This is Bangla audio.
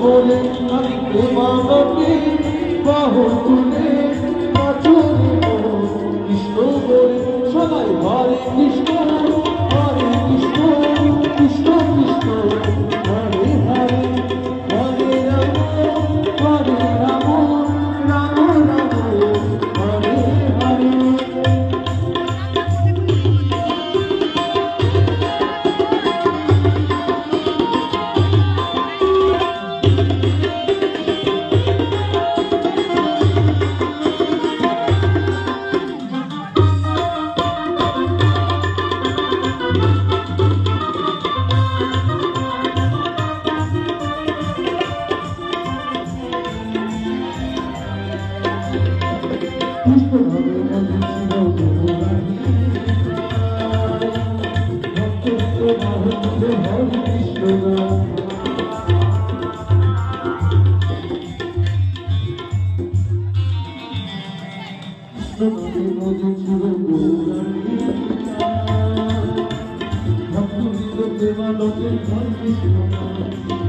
বলে আমি প্রেমানকে বাহু তুলে কৃষ্ণ বলে সবাই হরে কৃষ্ণ কৃষ্ণ